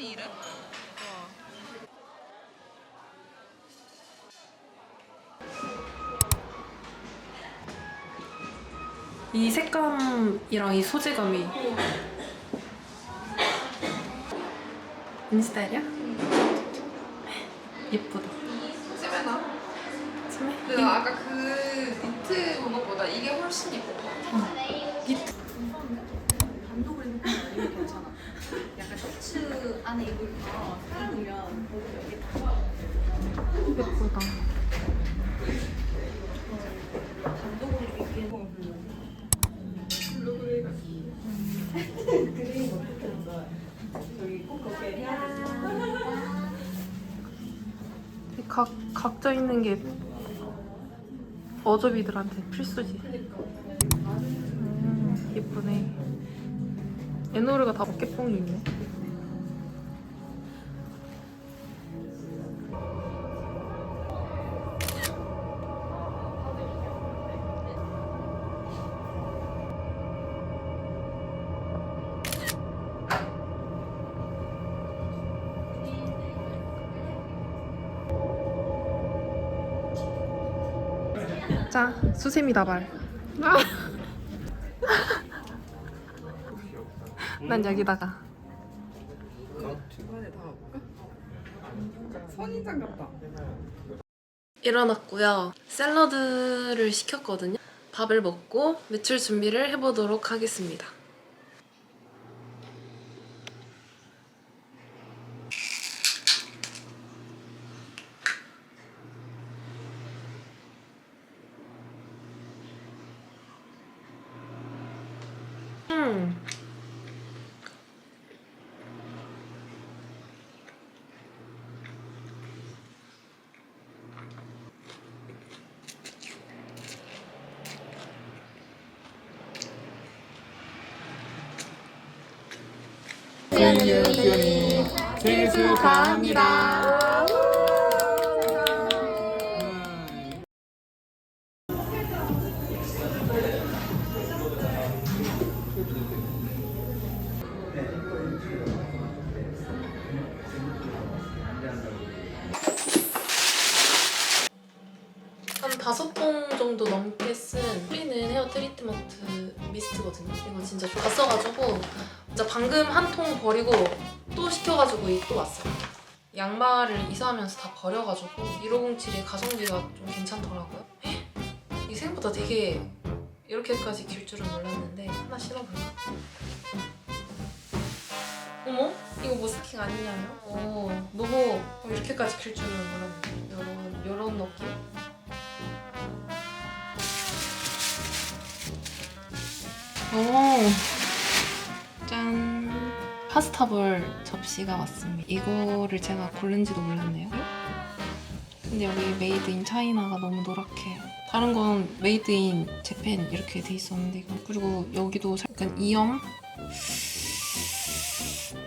이름? 이 색감이랑 이 소재감이 인스타일이야? 예쁘다. 쌤에나? 참해? 그 아까 그 니트 본 것보다 이게 훨씬 예쁠 것 같아. 니트. 단독으로 입는 건 아니면 괜찮아. 약간 셔츠 안에 입을 입으면 여기 예쁘다. 단독으로 입기에는 각, 각져 있는 게 어저비들한테 필수지. 음, 예쁘네. 에노르가 다 어깨뽕이 있네. 자, 수세미 다발. 난 여기다가. 중간에 다 볼까? 선인장 같다. 일어났고요. 샐러드를 시켰거든요. 밥을 먹고 외출 준비를 해보도록 하겠습니다. 음. 생일 축하합니다. 다섯 봉 정도 넘게 쓴 뿌리는 헤어 트리트먼트 미스트거든요. 이거 진짜 다 써가지고 진짜 방금 한 통 버리고 또 시켜가지고 이또 왔어요. 양말을 이사하면서 다 버려가지고 1507이 가성비가 좀 괜찮더라고요. 헉! 이 생각보다 되게 이렇게까지 길 줄은 몰랐는데 하나 신어볼까? 어머? 이거 모스킹 아니냐며? 어, 너무 이렇게까지 길 줄은 몰랐는데 이런, 이런 느낌? 오, 짠. 파스타볼 접시가 왔습니다. 이거를 제가 고른지도 몰랐네요. 근데 여기 메이드 인 차이나가 너무 노랗게. 다른 건 메이드 인 재팬 이렇게 돼 있었는데 이거 그리고 여기도 약간 이염.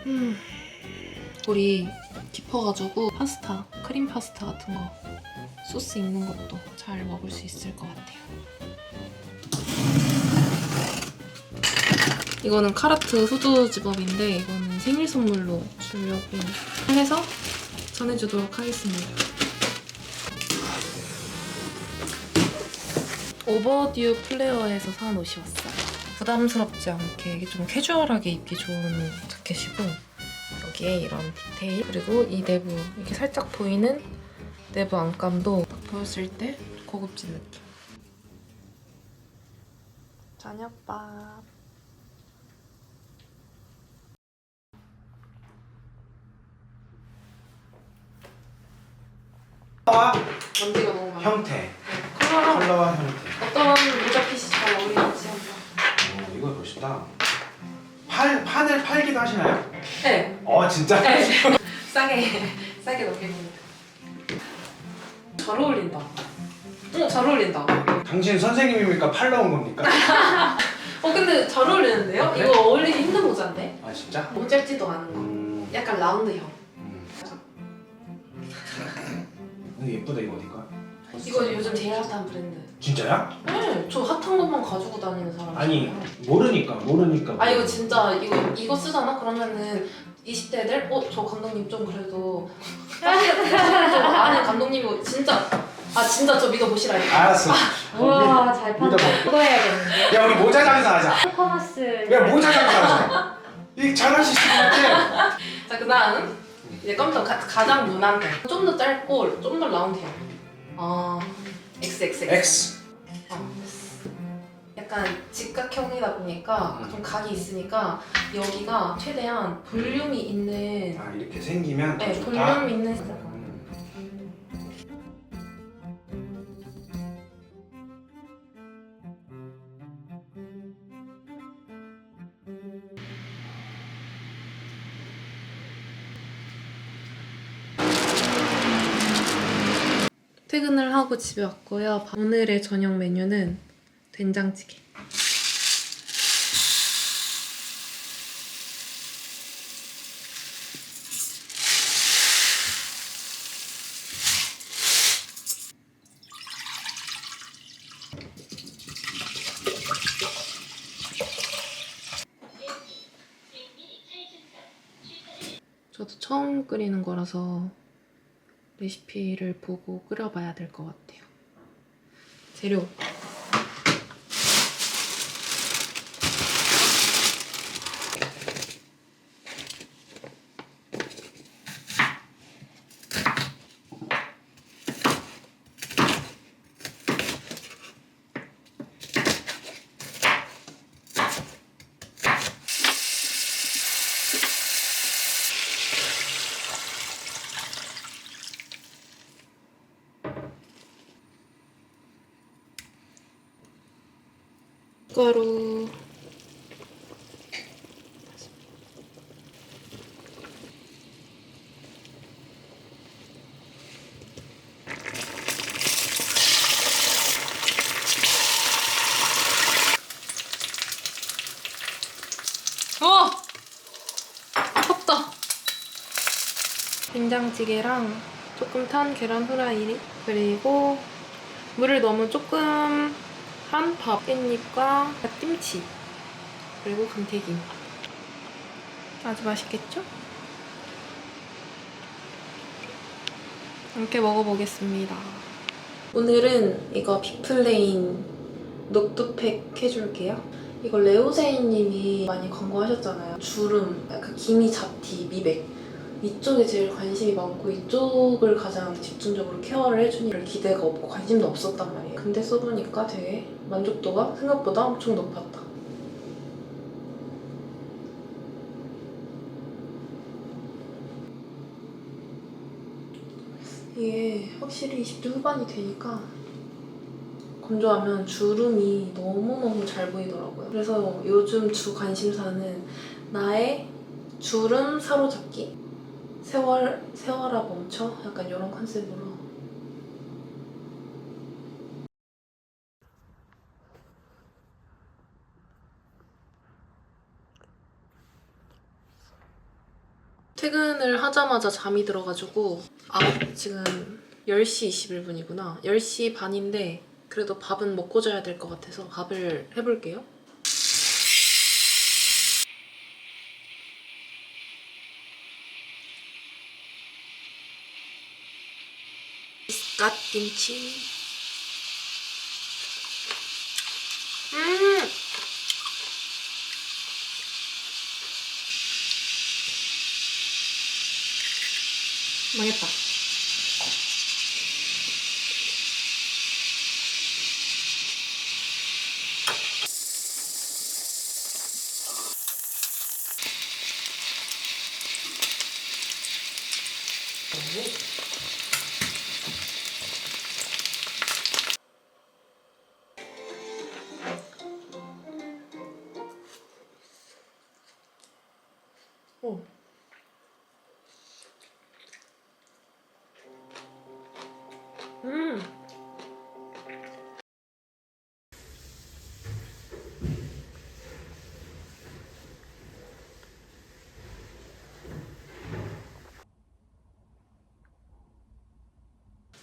음, 볼이 깊어가지고 파스타, 크림 파스타 같은 거 소스 있는 것도 잘 먹을 수 있을 것 같아요. 이거는 카라트 후드 집업인데 이거는 생일 선물로 주려고 해서 전해주도록 하겠습니다. 오버듀 플레어에서 사온 옷이 왔어요. 부담스럽지 않게 좀 캐주얼하게 입기 좋은 자켓이고 여기에 이런 디테일 그리고 이 내부 이렇게 살짝 보이는 내부 안감도 딱 보였을 때 고급진 느낌. 저녁밥. 와 먼지가 너무 많아. 형태, 컬러랑 컬러와 형태. 어떤 모자핏이 잘 어울리는지 한번. 오, 이거 멋있다. 팔 판을 팔기도 하시나요? 네. 어 진짜? 네. 싸게 싸게 넘깁니다. 잘 어울린다. 어, 잘 어울린다. 당신 선생님입니까? 팔러 온 겁니까? 어, 근데 잘 어울리는데요? 그래? 이거 어울리기 힘든 모자인데? 아 진짜? 모짧지도 않은 거. 음, 약간 라운드형. 근데 예쁘다 이거 어디 거야? 이거 요즘 제일 핫한 브랜드. 진짜야? 네, 저 핫한 것만 가지고 다니는 사람. 아니 모르니까 모르니까. 아 이거 진짜 이거 이거 쓰잖아? 그러면은 20대들 어 저 감독님 좀 그래도 아는 감독님이고 진짜 아 진짜 저 믿어보시라 이거. 알았어. 우와 잘 판다. 그거 해야겠는데. 야 우리 모자 장사 하자. 퍼포먼스. 야 모자 장사 하자. 이 잘할 수 있을 것 같아. 자 그다음 이제 컴퓨터 가, 가장 무난해. 좀더 짧고 좀 더 라운드해요. 아 XXX. X. 어. 약간 직각형이다 보니까 음. 좀 각이 있으니까 여기가 최대한 볼륨이 있는 아 이렇게 생기면 더 네 좋다. 볼륨 있는 퇴근을 하고 집에 왔고요. 오늘의 저녁 메뉴는 된장찌개. 저도 처음 끓이는 거라서 레시피를 보고 끓여봐야 될 것 같아요. 재료. 가루. 어! 덥다. 된장찌개랑 조금 탄 계란 후라이 그리고 물을 너무 조금 한 밥, 깻잎과 갓김치 그리고 감태김 아주 맛있겠죠? 함께 먹어보겠습니다. 오늘은 이거 비플레인 녹두팩 해줄게요. 이거 레오세이님이 많이 광고하셨잖아요. 주름, 약간 기미 잡티, 미백 이쪽에 제일 관심이 많고 이쪽을 가장 집중적으로 케어를 해주니 기대가 없고 관심도 없었단 말이에요. 근데 써보니까 되게 만족도가 생각보다 엄청 높았다. 이게 확실히 20대 후반이 되니까 건조하면 주름이 너무너무 잘 보이더라고요. 그래서 요즘 주 관심사는 나의 주름 사로잡기? 세월, 세월아 멈춰? 약간 이런 컨셉으로? 퇴근을 하자마자 잠이 들어가지고 아 지금 10시 21분이구나. 10시 반인데 그래도 밥은 먹고 자야 될 것 같아서 밥을 해볼게요 갓김치 음 망했다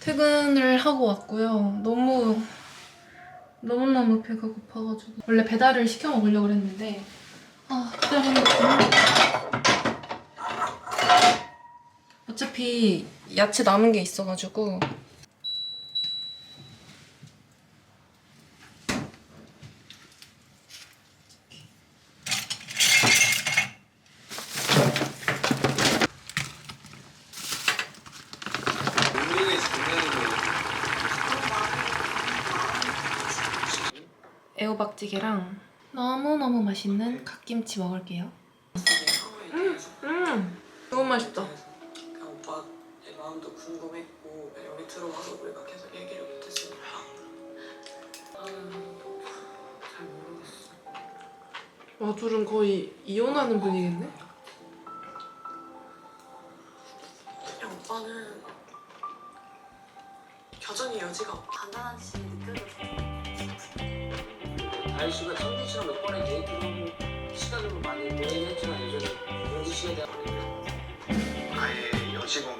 퇴근을 하고 왔고요. 너무 너무너무 배가 고파가지고 원래 배달을 시켜 먹으려고 했는데 아 배달은 어차피 야채 남은 게 있어가지고 너무너무 맛있는 갓김치 먹을게요. 음, 음, 너무 맛있다. 그냥 오빠 내 마음도 궁금했고 여기 들어와서 우리가 계속 얘기를 못했으니까 나는 잘 모르겠어 와, 둘은 거의 이혼하는 분위기인데? 그냥 오빠는 여전히 여지가 없다 간단한 듯이 느껴져서 다혜 씨가 창빈 씨랑 몇 번의 데이트를 시간을 많이 보내긴 했지만 예전에 용지 씨에 대한 아예 여지가